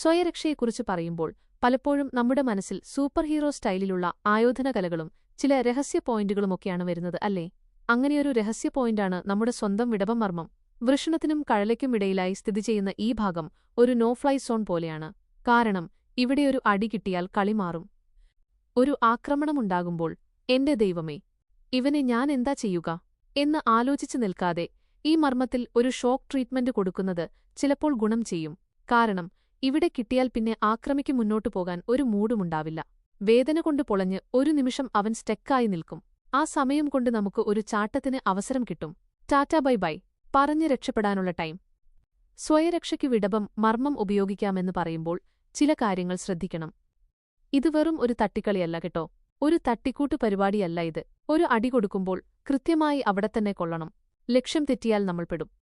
സ്വയരക്ഷയെക്കുറിച്ച് പറയുമ്പോൾ പലപ്പോഴും നമ്മുടെ മനസ്സിൽ സൂപ്പർ ഹീറോ സ്റ്റൈലിലുള്ള ആയോധന കലകളും ചില രഹസ്യ പോയിന്റുകളുമൊക്കെയാണ് വരുന്നത് അല്ലേ? അങ്ങനെയൊരു രഹസ്യ പോയിന്റാണ് നമ്മുടെ സ്വന്തം വിടവമർമ്മം വൃഷണത്തിനും കഴലയ്ക്കും ഇടയിലായി സ്ഥിതി ചെയ്യുന്ന ഈ ഭാഗം ഒരു നോ ഫ്ലൈ സോൺ പോലെയാണ്. കാരണം ഇവിടെ ഒരു അടി കിട്ടിയാൽ കളി മാറും. ഒരു ആക്രമണമുണ്ടാകുമ്പോൾ എന്റെ ദൈവമേ ഇവനെ ഞാൻ എന്താ ചെയ്യുക? എന്ന് ആലോചിച്ചു നിൽക്കാതെ ഈ മർമ്മത്തിൽ ഒരു ഷോക്ക് ട്രീറ്റ്മെന്റ് കൊടുക്കുന്നത് ചിലപ്പോൾ ഗുണം ചെയ്യും. കാരണം ഇവിടെ കിട്ടിയാൽ പിന്നെ ആക്രമിക്ക് മുന്നോട്ടു പോകാൻ ഒരു മൂടുമുണ്ടാവില്ല. വേദന കൊണ്ട് പൊളഞ്ഞ് ഒരു നിമിഷം അവൻ സ്റ്റെക്കായി നിൽക്കും. ആ സമയം കൊണ്ട് നമുക്ക് ഒരു ചാട്ടത്തിന് അവസരം കിട്ടും. Tata bye bye. പറഞ്ഞ് രക്ഷപ്പെടാനുള്ള ടൈം. സ്വയരക്ഷയ്ക്ക് വിടവം മർമ്മം ഉപയോഗിക്കാമെന്ന് പറയുമ്പോൾ ചില കാര്യങ്ങൾ ശ്രദ്ധിക്കണം. ഇത് വെറും ഒരു തട്ടിക്കളിയല്ല കേട്ടോ. ഒരു തട്ടിക്കൂട്ട് പരിപാടിയല്ല ഇത്. ഒരു അടി കൊടുക്കുമ്പോൾ കൃത്യമായി അവിടെത്തന്നെ കൊള്ളണം. ലക്ഷ്യം തെറ്റിയാൽ നമ്മൾ പെടും.